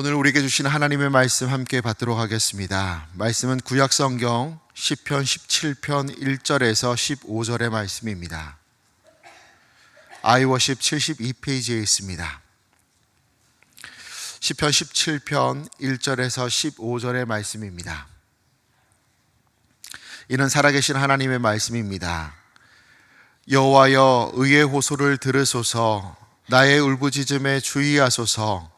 오늘 우리에게 주신 하나님의 말씀 함께 받도록 하겠습니다. 말씀은 구약 성경 10편 17편 1절에서 15절의 말씀입니다. 아이워십 72페이지에 있습니다. 10편 17편 1절에서 15절의 말씀입니다. 이는 살아계신 하나님의 말씀입니다. 여호와여 의의 호소를 들으소서 나의 울부짖음에 주의하소서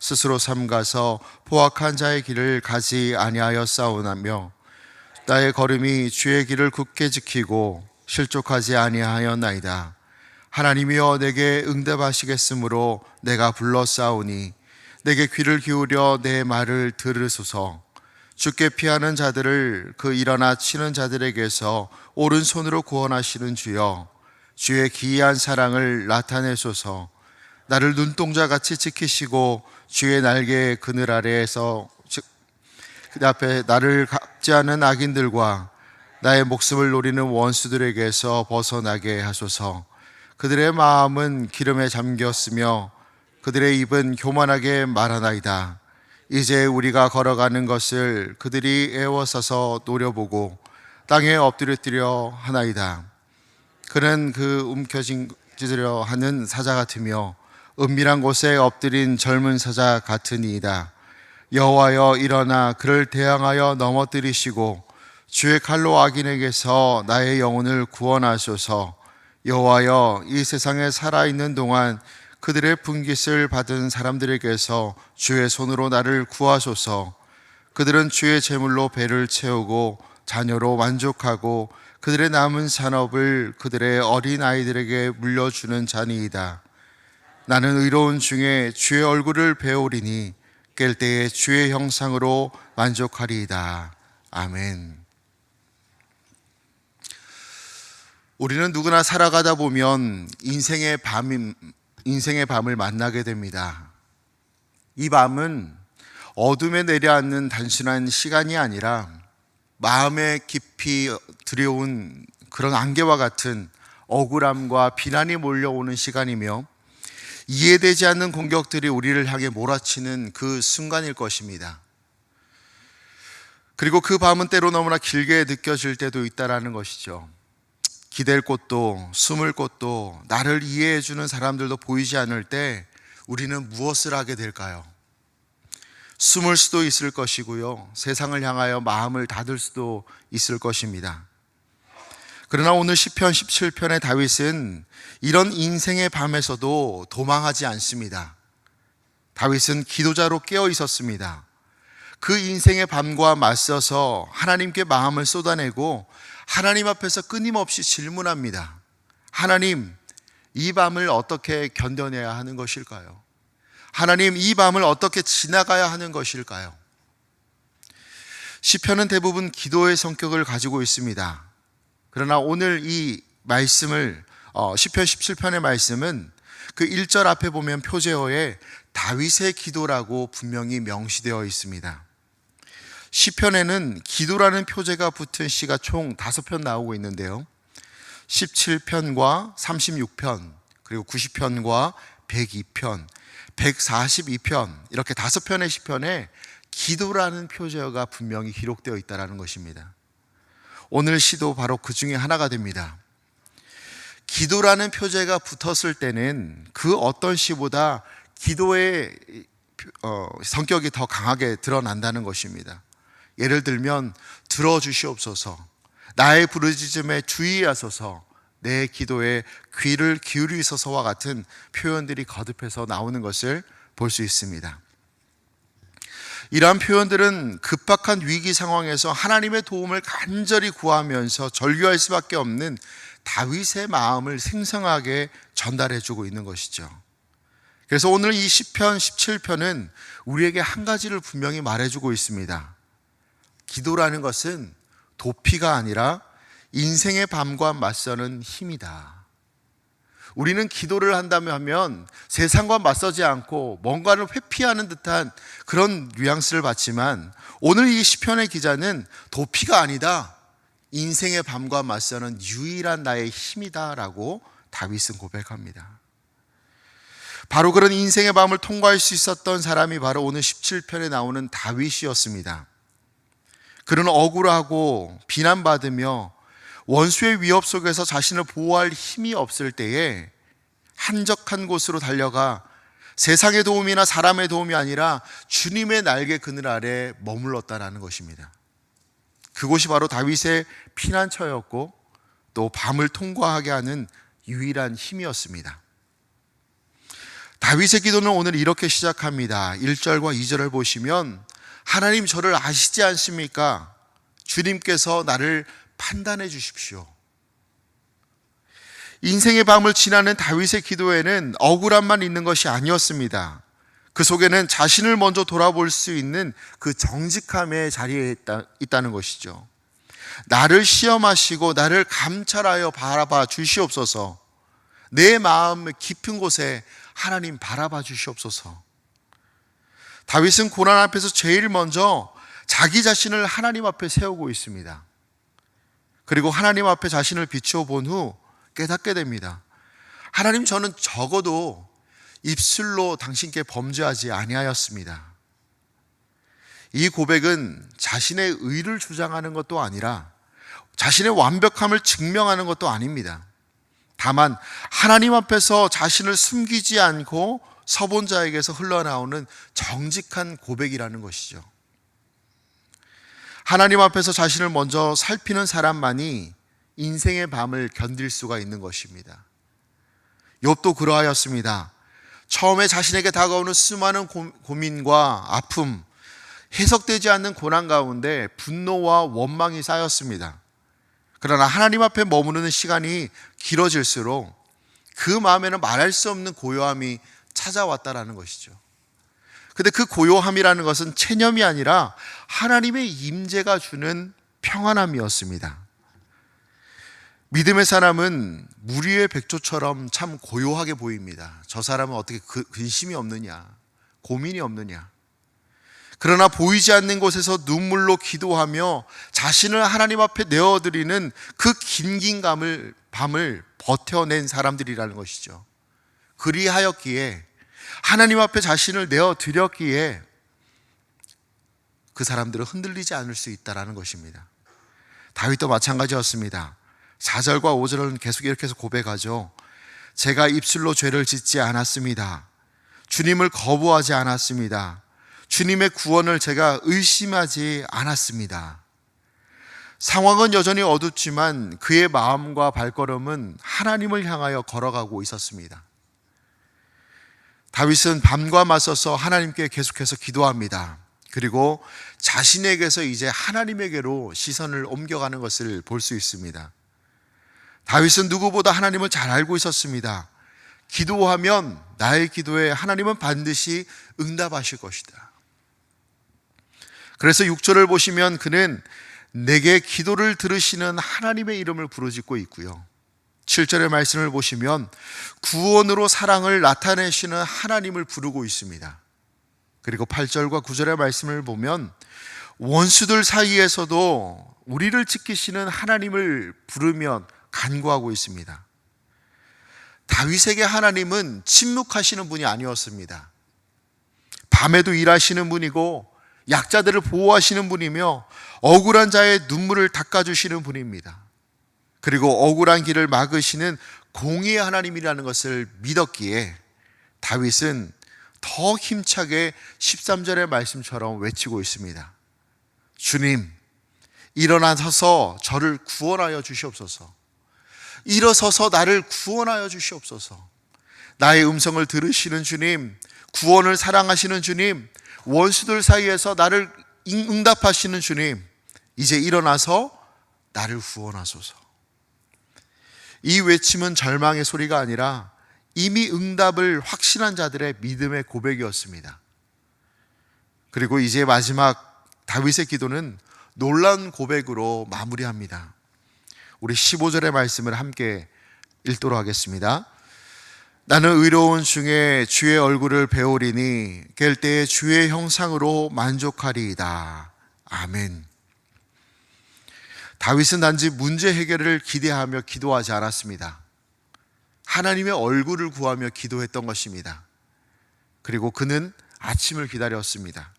스스로 삼가서 포악한 자의 길을 가지 아니하였사오나며 나의 걸음이 주의 길을 굳게 지키고 실족하지 아니하였나이다. 하나님이여 내게 응답하시겠으므로 내가 불렀사오니 내게 귀를 기울여 내 말을 들으소서. 주께 피하는 자들을 그 일어나 치는 자들에게서 오른손으로 구원하시는 주여 주의 기이한 사랑을 나타내소서. 나를 눈동자 같이 지키시고 주의 날개 그늘 아래에서 그 앞에 나를 갑지하는 악인들과 나의 목숨을 노리는 원수들에게서 벗어나게 하소서. 그들의 마음은 기름에 잠겼으며 그들의 입은 교만하게 말하나이다. 이제 우리가 걸어가는 것을 그들이 애워싸서 노려보고 땅에 엎드려뜨려 하나이다. 그는 그 움켜쥐려 하는 사자 같으며 은밀한 곳에 엎드린 젊은 사자 같으니이다. 여호와여 일어나 그를 대항하여 넘어뜨리시고 주의 칼로 악인에게서 나의 영혼을 구원하소서. 여호와여 이 세상에 살아 있는 동안 그들의 분깃을 받은 사람들에게서 주의 손으로 나를 구하소서. 그들은 주의 제물로 배를 채우고 자녀로 만족하고 그들의 남은 산업을 그들의 어린 아이들에게 물려주는 자니이다. 나는 의로운 중에 주의 얼굴을 배우리니 깰 때에 주의 형상으로 만족하리이다. 아멘. 우리는 누구나 살아가다 보면 인생의 밤, 인생의 밤을 만나게 됩니다. 이 밤은 어둠에 내려앉는 단순한 시간이 아니라 마음에 깊이 들여온 그런 안개와 같은 억울함과 비난이 몰려오는 시간이며 이해되지 않는 공격들이 우리를 향해 몰아치는 그 순간일 것입니다. 그리고 그 밤은 때로 너무나 길게 느껴질 때도 있다라는 것이죠. 기댈 곳도 숨을 곳도 나를 이해해 주는 사람들도 보이지 않을 때 우리는 무엇을 하게 될까요? 숨을 수도 있을 것이고요. 세상을 향하여 마음을 닫을 수도 있을 것입니다. 그러나 오늘 시편 17편의 다윗은 이런 인생의 밤에서도 도망하지 않습니다. 다윗은 기도자로 깨어 있었습니다. 그 인생의 밤과 맞서서 하나님께 마음을 쏟아내고 하나님 앞에서 끊임없이 질문합니다. 하나님, 이 밤을 어떻게 견뎌내야 하는 것일까요? 하나님, 이 밤을 어떻게 지나가야 하는 것일까요? 시편은 대부분 기도의 성격을 가지고 있습니다. 그러나 오늘 이 말씀을 어, 10편 17편의 말씀은 그 1절 앞에 보면 표제어에 다윗의 기도라고 분명히 명시되어 있습니다. 시편에는 기도라는 표제가 붙은 시가 총 5편 나오고 있는데요. 17편과 36편, 그리고 90편과 102편, 142편 이렇게 다섯 편의 시편에 기도라는 표제어가 분명히 기록되어 있다는 것입니다. 오늘 시도 바로 그 중에 하나가 됩니다. 기도라는 표제가 붙었을 때는 그 어떤 시보다 기도의 어, 성격이 더 강하게 드러난다는 것입니다. 예를 들면 들어주시옵소서, 나의 부르짖음에 주의하소서, 내 기도에 귀를 기울이소서와 같은 표현들이 거듭해서 나오는 것을 볼 수 있습니다. 이러한 표현들은 급박한 위기 상황에서 하나님의 도움을 간절히 구하면서 절규할 수밖에 없는 다윗의 마음을 생생하게 전달해 주고 있는 것이죠. 그래서 오늘 이 10편, 17편은 우리에게 한 가지를 분명히 말해 주고 있습니다. 기도라는 것은 도피가 아니라 인생의 밤과 맞서는 힘이다. 우리는 기도를 한다면 하면 세상과 맞서지 않고 뭔가를 회피하는 듯한 그런 뉘앙스를 받지만 오늘 이 시편의 기자는 도피가 아니다. 인생의 밤과 맞서는 유일한 나의 힘이다라고 다윗은 고백합니다. 바로 그런 인생의 밤을 통과할 수 있었던 사람이 바로 오늘 17편에 나오는 다윗이었습니다. 그는 억울하고 비난받으며 원수의 위협 속에서 자신을 보호할 힘이 없을 때에 한적한 곳으로 달려가 세상의 도움이나 사람의 도움이 아니라 주님의 날개 그늘 아래 머물렀다라는 것입니다. 그곳이 바로 다윗의 피난처였고 또 밤을 통과하게 하는 유일한 힘이었습니다. 다윗의 기도는 오늘 이렇게 시작합니다. 1절과 2절을 보시면 하나님 저를 아시지 않습니까? 주님께서 나를 판단해 주십시오. 인생의 밤을 지나는 다윗의 기도에는 억울함만 있는 것이 아니었습니다. 그 속에는 자신을 먼저 돌아볼 수 있는 그 정직함의 자리에 있다, 있다 는 것이죠. 나를 시험하시고 나를 감찰하여 바라봐 주시옵소서. 내 마음 깊은 곳에 하나님 바라봐 주시옵소서. 다윗은 고난 앞에서 제일 먼저 자기 자신을 하나님 앞에 세우고 있습니다. 그리고 하나님 앞에 자신을 비추어 본 후 깨닫게 됩니다. 하나님 저는 적어도 입술로 당신께 범죄하지 아니하였습니다. 이 고백은 자신의 의를 주장하는 것도 아니라 자신의 완벽함을 증명하는 것도 아닙니다. 다만 하나님 앞에서 자신을 숨기지 않고 서본 자에게서 흘러나오는 정직한 고백이라는 것이죠. 하나님 앞에서 자신을 먼저 살피는 사람만이 인생의 밤을 견딜 수가 있는 것입니다. 욥도 그러하였습니다. 처음에 자신에게 다가오는 수많은 고민과 아픔, 해석되지 않는 고난 가운데 분노와 원망이 쌓였습니다. 그러나 하나님 앞에 머무르는 시간이 길어질수록 그 마음에는 말할 수 없는 고요함이 찾아왔다라는 것이죠. 근데 그 고요함이라는 것은 체념이 아니라 하나님의 임재가 주는 평안함이었습니다. 믿음의 사람은 무리의 백조처럼 참 고요하게 보입니다. 저 사람은 어떻게 그 근심이 없느냐, 고민이 없느냐. 그러나 보이지 않는 곳에서 눈물로 기도하며 자신을 하나님 앞에 내어드리는 그 긴긴감을 밤을 버텨낸 사람들이라는 것이죠. 그리하였기에 하나님 앞에 자신을 내어 드렸기에 그 사람들은 흔들리지 않을 수 있다라는 것입니다. 다윗도 마찬가지였습니다. 4절과 5절은 계속 이렇게 해서 고백하죠. 제가 입술로 죄를 짓지 않았습니다. 주님을 거부하지 않았습니다. 주님의 구원을 제가 의심하지 않았습니다. 상황은 여전히 어둡지만 그의 마음과 발걸음은 하나님을 향하여 걸어가고 있었습니다. 다윗은 밤과 맞서서 하나님께 계속해서 기도합니다. 그리고 자신에게서 이제 하나님에게로 시선을 옮겨가는 것을 볼 수 있습니다. 다윗은 누구보다 하나님을 잘 알고 있었습니다. 기도하면 나의 기도에 하나님은 반드시 응답하실 것이다. 그래서 6절을 보시면 그는 내게 기도를 들으시는 하나님의 이름을 부르짖고 있고요. 7절의 말씀을 보시면 구원으로 사랑을 나타내시는 하나님을 부르고 있습니다. 그리고 8절과 9절의 말씀을 보면 원수들 사이에서도 우리를 지키시는 하나님을 부르면 간구하고 있습니다. 다윗에게 하나님은 침묵하시는 분이 아니었습니다. 밤에도 일하시는 분이고 약자들을 보호하시는 분이며 억울한 자의 눈물을 닦아주시는 분입니다. 그리고 억울한 길을 막으시는 공의의 하나님이라는 것을 믿었기에 다윗은 더 힘차게 13절의 말씀처럼 외치고 있습니다. 주님, 일어나서 저를 구원하여 주시옵소서. 일어서서 나를 구원하여 주시옵소서. 나의 음성을 들으시는 주님, 구원을 사랑하시는 주님, 원수들 사이에서 나를 응답하시는 주님, 이제 일어나서 나를 구원하소서. 이 외침은 절망의 소리가 아니라 이미 응답을 확신한 자들의 믿음의 고백이었습니다. 그리고 이제 마지막 다윗의 기도는 놀라운 고백으로 마무리합니다. 우리 15절의 말씀을 함께 읽도록 하겠습니다. 나는 의로운 중에 주의 얼굴을 배우리니 깰 때에 주의 형상으로 만족하리이다. 아멘. 다윗은 단지 문제 해결을 기대하며 기도하지 않았습니다. 하나님의 얼굴을 구하며 기도했던 것입니다. 그리고 그는 아침을 기다렸습니다.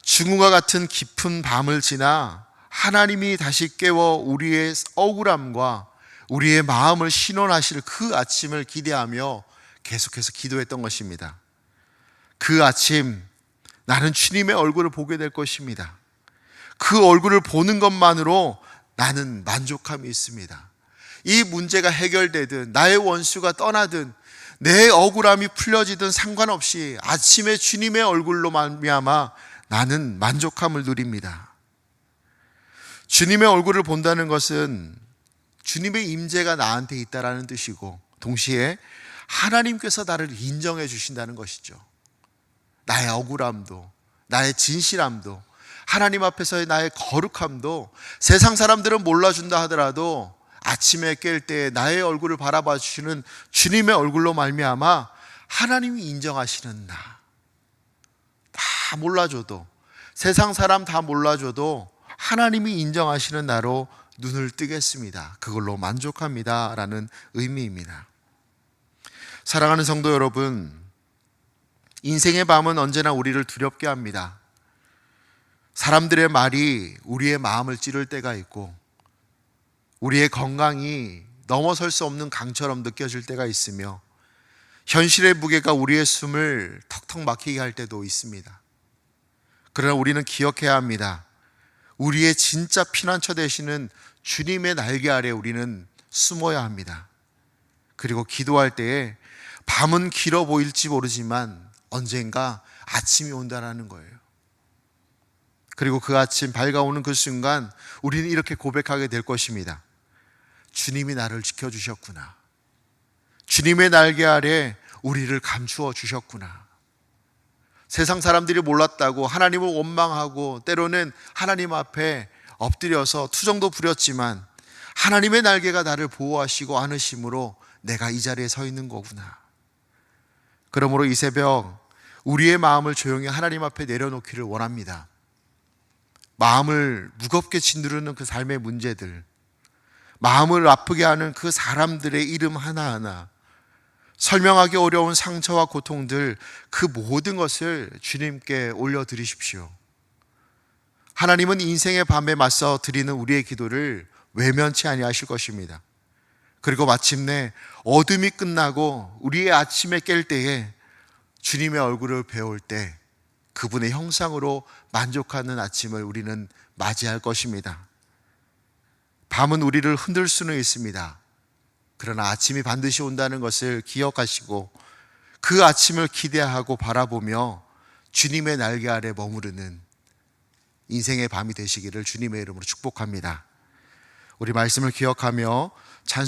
중우와 같은 깊은 밤을 지나 하나님이 다시 깨워 우리의 억울함과 우리의 마음을 신원하실 그 아침을 기대하며 계속해서 기도했던 것입니다. 그 아침 나는 주님의 얼굴을 보게 될 것입니다. 그 얼굴을 보는 것만으로 나는 만족함이 있습니다. 이 문제가 해결되든 나의 원수가 떠나든 내 억울함이 풀려지든 상관없이 아침에 주님의 얼굴로 말미암아 나는 만족함을 누립니다. 주님의 얼굴을 본다는 것은 주님의 임재가 나한테 있다라는 뜻이고 동시에 하나님께서 나를 인정해 주신다는 것이죠. 나의 억울함도 나의 진실함도 하나님 앞에서의 나의 거룩함도 세상 사람들은 몰라준다 하더라도 아침에 깰 때 나의 얼굴을 바라봐 주시는 주님의 얼굴로 말미암아 하나님이 인정하시는 나. 다 몰라줘도 세상 사람 다 몰라줘도 하나님이 인정하시는 나로 눈을 뜨겠습니다. 그걸로 만족합니다. 라는 의미입니다. 사랑하는 성도 여러분, 인생의 밤은 언제나 우리를 두렵게 합니다. 사람들의 말이 우리의 마음을 찌를 때가 있고, 우리의 건강이 넘어설 수 없는 강처럼 느껴질 때가 있으며, 현실의 무게가 우리의 숨을 턱턱 막히게 할 때도 있습니다. 그러나 우리는 기억해야 합니다. 우리의 진짜 피난처 되시는 주님의 날개 아래 우리는 숨어야 합니다. 그리고 기도할 때에 밤은 길어 보일지 모르지만 언젠가 아침이 온다라는 거예요. 그리고 그 아침 밝아오는 그 순간 우리는 이렇게 고백하게 될 것입니다. 주님이 나를 지켜주셨구나. 주님의 날개 아래 우리를 감추어 주셨구나. 세상 사람들이 몰랐다고 하나님을 원망하고 때로는 하나님 앞에 엎드려서 투정도 부렸지만 하나님의 날개가 나를 보호하시고 안으심으로 내가 이 자리에 서 있는 거구나. 그러므로 이 새벽 우리의 마음을 조용히 하나님 앞에 내려놓기를 원합니다. 마음을 무겁게 짓누르는 그 삶의 문제들, 마음을 아프게 하는 그 사람들의 이름 하나하나, 설명하기 어려운 상처와 고통들, 그 모든 것을 주님께 올려드리십시오. 하나님은 인생의 밤에 맞서 드리는 우리의 기도를 외면치 아니하실 것입니다. 그리고 마침내 어둠이 끝나고 우리의 아침에 깰 때에 주님의 얼굴을 배울 때 그분의 형상으로 만족하는 아침을 우리는 맞이할 것입니다. 밤은 우리를 흔들 수는 있습니다. 그러나 아침이 반드시 온다는 것을 기억하시고 그 아침을 기대하고 바라보며 주님의 날개 아래 머무르는 인생의 밤이 되시기를 주님의 이름으로 축복합니다. 우리 말씀을 기억하며 찬송